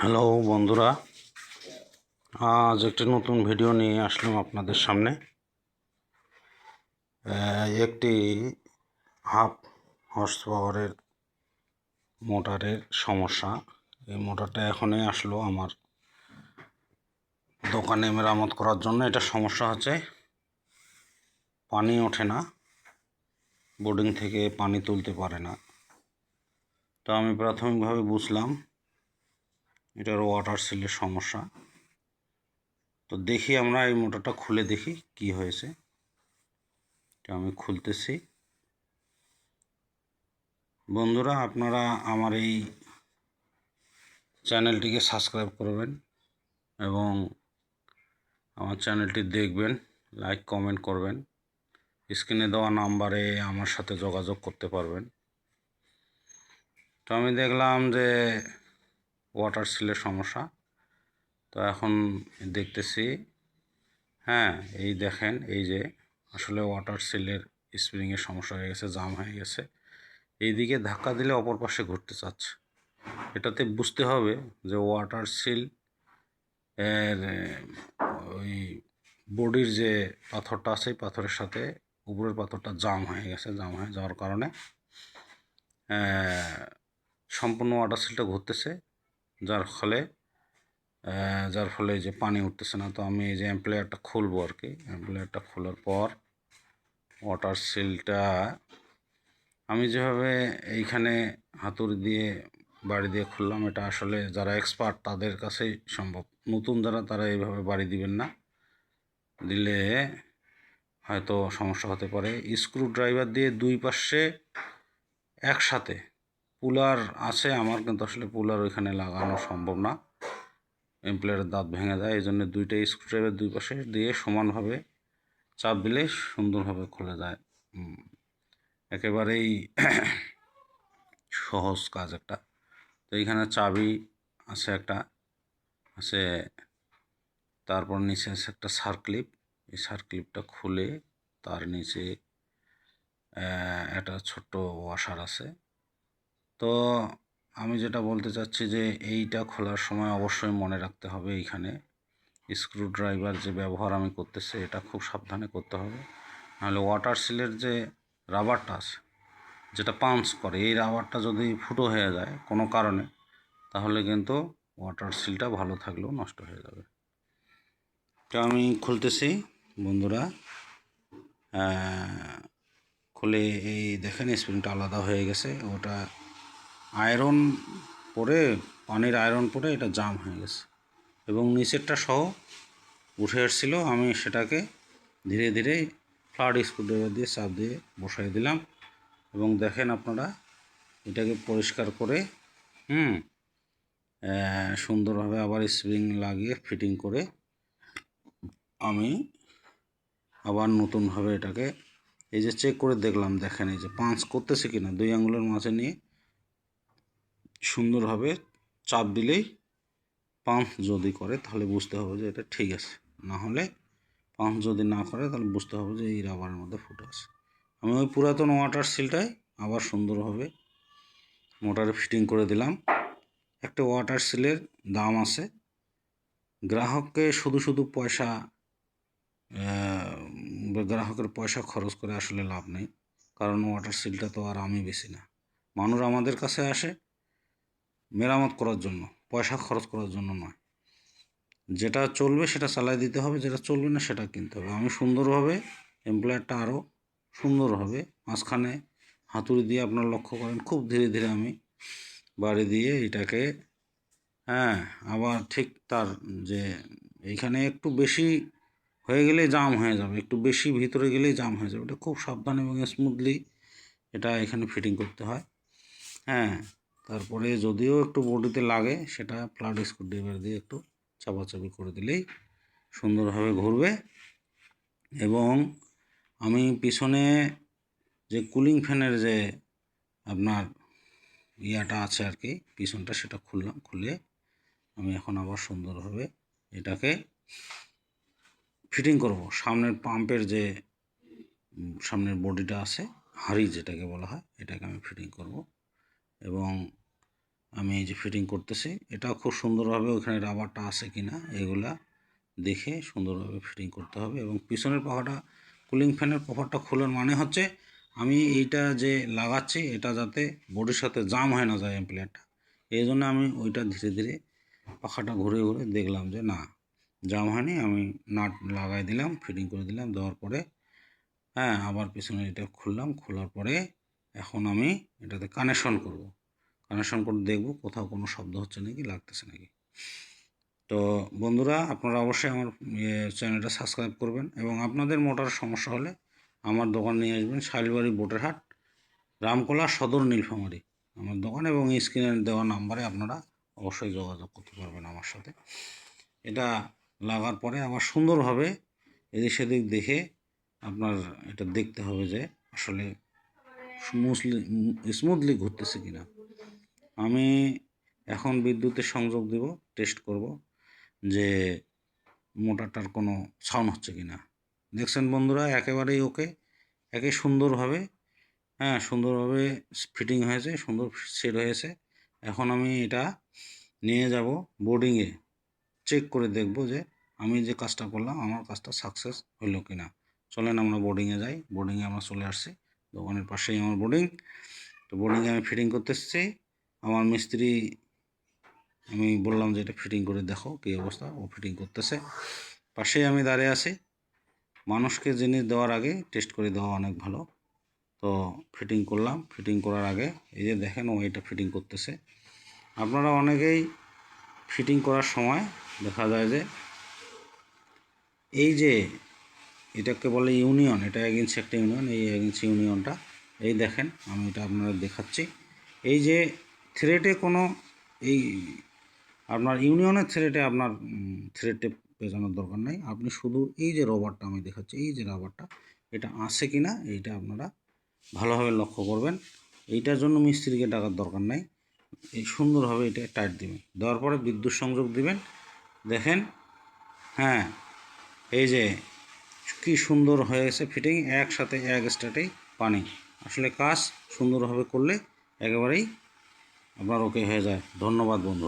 Hello বন্ধুরা, আজ একটি নতুন ভিডিও নিয়ে আসলাম আপনাদের সামনে। একটি হাফ হর্স পাওয়ারের মোটরের সমস্যা। এই মোটরটা এখনই আসলো আমার দোকানে মেরামত করার জন্য। এটা সমস্যা হচ্ছে, পানি ওঠে না বোর্ডিং থেকে পানি তুলতে পারে না। তো আমি প্রাথমিকভাবে বুঝলাম এটার ওয়াটার সিলের সমস্যা। তো দেখি আমরা এই মোটরটা খুলে দেখি কি হয়েছে। এটা আমি খুলতেছি। বন্ধুরা, আপনারা আমার এই চ্যানেলটিকে সাবস্ক্রাইব করবেন এবং আমার চ্যানেলটি দেখবেন লাইক কমেন্ট করবেন। স্ক্রিনে দেওয়া নাম্বারে আমার সাথে যোগাযোগ করতে পারবেন। তো আমি দেখলাম যে ওয়াটার সিলের সমস্যা। তো এখন দেখতেছি হ্যাঁ এই দেখেন, এই যে আসলে ওয়াটার সিলের স্প্রিংয়ের সমস্যা হয়ে গেছে জাম হয়ে গেছে। এইদিকে ধাক্কা দিলে অপর পাশে ঘুরতে চাচ্ছে। এটাতে বুঝতে হবে যে ওয়াটার সিল এর ওই বডির যে পাথরটা আছে পাথরের সাথে উপরের পাথরটা জাম হয়ে গেছে জাম হয়ে যাওয়ার কারণে সম্পূর্ণ ওয়াটার সিলটা ঘুরতেছে। যার ফলে যার ফলে যে পানি উঠতেছে না, তো আমি এই যে এমপ্লয়ারটা খুলবো আর কি। এমপ্লয়ারটা খোলার পর ওয়াটার সিলটা আমি যেভাবে এইখানে হাতুড়ি দিয়ে, বাড়ি দিয়ে খুললাম, এটা আসলে যারা এক্সপার্ট তাদের কাছেই সম্ভব। নতুন যারা, তারা এইভাবে বাড়ি দিবেন না। দিলে হয়তো সমস্যা হতে পারে। স্ক্রু ড্রাইভার দিয়ে দুই পাশে একসাথে পুলার আছে, আমার কিন্তু আসলে পুলার ওইখানে লাগানো সম্ভব না। এমপ্লয়ারের দাঁত ভেঙে যায় এই জন্য দুইটা স্ক্রুড্রাইভার দুই পাশে দিয়ে সমানভাবে চাপ দিলে সুন্দরভাবে খুলে যায়। একেবারেই সহজ কাজ একটা। তো এইখানে চাবি আছে একটা, আছে তারপর নিচে আছে একটা সার্ক্লিপ এই সার্ক্লিপটা খুলে তার নিচে একটা ছোট্ট ওয়াশার আছে। তো আমি যেটা বলতে চাচ্ছি যে এইটা খোলার সময় অবশ্যই মনে রাখতে হবে এইখানে। স্ক্রু ড্রাইভার যে ব্যবহার আমি করতেছি, এটা খুব সাবধানে করতে হবে। নাহলে ওয়াটার সিলের যে রাবারটা আছে, যেটা পাঞ্চ করে, এই রাবারটা যদি ফুটো হয়ে যায় কোনো কারণে, তাহলে কিন্তু ওয়াটার সিলটা ভালো থাকলেও নষ্ট হয়ে যাবে। তো আমি খুলতেছি, বন্ধুরা। খুলে এই দেখেন স্প্রিংটা আলাদা হয়ে গেছে। ওটা আয়রন পরে, পানির আয়রন পরে এটা জাম হয়ে গেছে। এবং নিচেরটা সহ উঠে এসেছিল, আমি সেটাকে ধীরে ধীরে ফ্লাড স্ক্রুড্রাইভার দিয়ে, চাপ দিয়ে বসাই দিলাম। এবং দেখেন আপনারা, এটাকে পরিষ্কার করে, হুম সুন্দরভাবে আবার স্প্রিং লাগিয়ে ফিটিং করে আমি আবার নতুনভাবে এটাকে, এই যে চেক করে দেখলাম, দেখেন এই যে পাঁচ করতেছে কিনা, দুই আঙুলের মাঝে নিয়ে সুন্দরভাবে চাপ দিলেই পাম্প যদি করে তাহলে বুঝতে হবে যে এটা ঠিক আছে। না হলে পাম্প যদি না করে তাহলে বুঝতে হবে যে এই রাবারের মধ্যে ফুটো আছে। আমি ওই পুরাতন ওয়াটার সিলটাই আবার সুন্দরভাবে মোটরে ফিটিং করে দিলাম। একটা ওয়াটার সিলের দাম আছে। গ্রাহককে শুধু শুধু পয়সা গ্রাহকের পয়সা খরচ করে আসলে লাভ নেই। কারণ ওয়াটার সিলটা তো আর আমি বেশি না। মানুষ আমাদের কাছে আসে মেরামত করার জন্য, পয়সা খরচ করার জন্য নয়। যেটা চলবে সেটা চালাই দিতে হবে, যেটা চলবে না সেটা কিনতে হবে। আমি সুন্দরভাবে এমপ্লয়ারটা আরও সুন্দর হবে। মাঝখানে হাতুড়ি দিয়ে আপনারা লক্ষ্য করেন, খুব ধীরে ধীরে আমি বাড়ি দিয়ে এটাকে হ্যাঁ আবার ঠিক তার যে এইখানে একটু বেশি হয়ে গেলে জাম হয়ে যাবে। একটু বেশি ভিতরে গেলেই জাম হয়ে যাবে। এটা খুব সাবধান এবং স্মুথলি এটা এখানে ফিটিং করতে হয়। হ্যাঁ তারপরে যদিও একটু বডিতে লাগে, সেটা ফ্লাড স্ক্রুড্রাইভার দিয়ে একটু চাপাচাপি করে দিলেই সুন্দরভাবে ঘুরবে। এবং আমি পিছনে যে কুলিং ফ্যানের যে আপনার ইয়াটা আছে আর কি, পিছনটা সেটা খুললাম, খুলে আমি এখন আবার সুন্দরভাবে এটাকে ফিটিং করব। সামনের পাম্পের যে সামনের বডিটা আছে, হাঁড়ি যেটাকে বলা হয়, এটাকে আমি ফিটিং করব। এবং আমি এই যে ফিটিং করতেছি, এটাও খুব সুন্দরভাবে ওখানে রাবারটা আছে কি না এগুলা দেখে সুন্দরভাবে ফিটিং করতে হবে এবং পিছনের পাখাটা কুলিং ফ্যানের কভারটা খোলার মানে হচ্ছে আমি এইটা যে লাগাচ্ছি, এটা যাতে বডির সাথে জাম হয় না যায় এমপ্লিয়ারটা এই জন্য আমি ওইটা ধীরে ধীরে পাখাটা ঘুরে ঘুরে দেখলাম যে না জাম হয়নি, আমি নাট লাগাই দিলাম ফিটিং করে দিলাম, দেওয়ার পরে হ্যাঁ আবার পিছনে এটা খুললাম, খোলার পরে এখন আমি এটাতে কানেকশন করব। কানেকশন করে দেখব কোথাও কোনো শব্দ হচ্ছে নাকি, লাগতেছে নাকি। তো বন্ধুরা, আপনারা অবশ্যই আমার চ্যানেলটা সাবস্ক্রাইব করবেন এবং আপনাদের মোটর সমস্যা হলে আমার দোকান নিয়ে আসবেন শাইলবাড়ি বোটেরহাট, রামকোলা সদর, নীলফামারি। আমার দোকান এবং স্ক্রিনে দেওয়া নাম্বারে আপনারা অবশ্যই যোগাযোগ করতে পারবেন আমার সাথে। এটা লাগার পরে আবার সুন্দরভাবে এদিক সেদিক দেখে আপনার এটা দেখতে হবে যে আসলে স্মুথলি স্মুথলি ঘুরতেছে কিনা। আমি এখন বিদ্যুতের সংযোগ দেব টেস্ট করব যে মোটরটার কোনো সাউন্ড হচ্ছে কি না দেখছেন বন্ধুরা, একেবারেই ওকে একে সুন্দরভাবে হ্যাঁ সুন্দরভাবে ফিটিং হয়েছে, সুন্দর সেট হয়েছে। এখন আমি এটা নিয়ে যাব বোর্ডিংয়ে চেক করে দেখব যে আমি যে কাজটা করলাম, আমার কাজটা সাকসেস হলো কি না চলেন আমরা বোর্ডিংয়ে যাই বোর্ডিংয়ে আমরা চলে আসছি। দোকানের পাশেই আমার বোর্ডিং তো বোর্ডিংয়ে আমি ফিটিং করতে এসেছি। আমার মিস্ত্রি, আমি বললাম যে এটা ফিটিং করে দেখো কী অবস্থা, ও ফিটিং করতেছে। পাশেই আমি দাঁড়িয়ে আছি। মানুষকে জিনিস দেওয়ার আগে টেস্ট করে দেওয়া অনেক ভালো। তো ফিটিং করলাম ফিটিং করার আগে এই যে দেখেন ও এটা ফিটিং করতেছে। আপনারা অনেকেই ফিটিং করার সময় দেখা যায় যে এই যে এটাকে বলে ইউনিয়ন, এটা ইঞ্চি একটা ইউনিয়ন, এই ইঞ্চি ইউনিয়নটা। এই দেখেন, আমি এটা আপনারা দেখাচ্ছি। এই যে থ্রেটে কোনো এই আপনার ইউনিয়নের থ্রেটে আপনার থ্রেটে পেঁচানোর দরকার নাই। আপনি শুধু এই যে রবারটা আমি দেখাচ্ছি, এই যে রাবারটা, এটা আছে কি না এইটা আপনারা ভালোভাবে লক্ষ্য করবেন। এইটার জন্য মিস্ত্রিকে ডাকার দরকার নাই। এই সুন্দরভাবে এটা টাইট দিবেন। দেওয়ার পরে বিদ্যুৎ সংযোগ দিবেন। দেখেন হ্যাঁ এই যে কি সুন্দর হয়েছে ফিটিং একসাথে, এক স্টার্টে পানি। আসলে কাজ সুন্দরভাবে করলে একেবারেই আবার ওকে হয়ে যায়। ধন্যবাদ বন্ধুরা।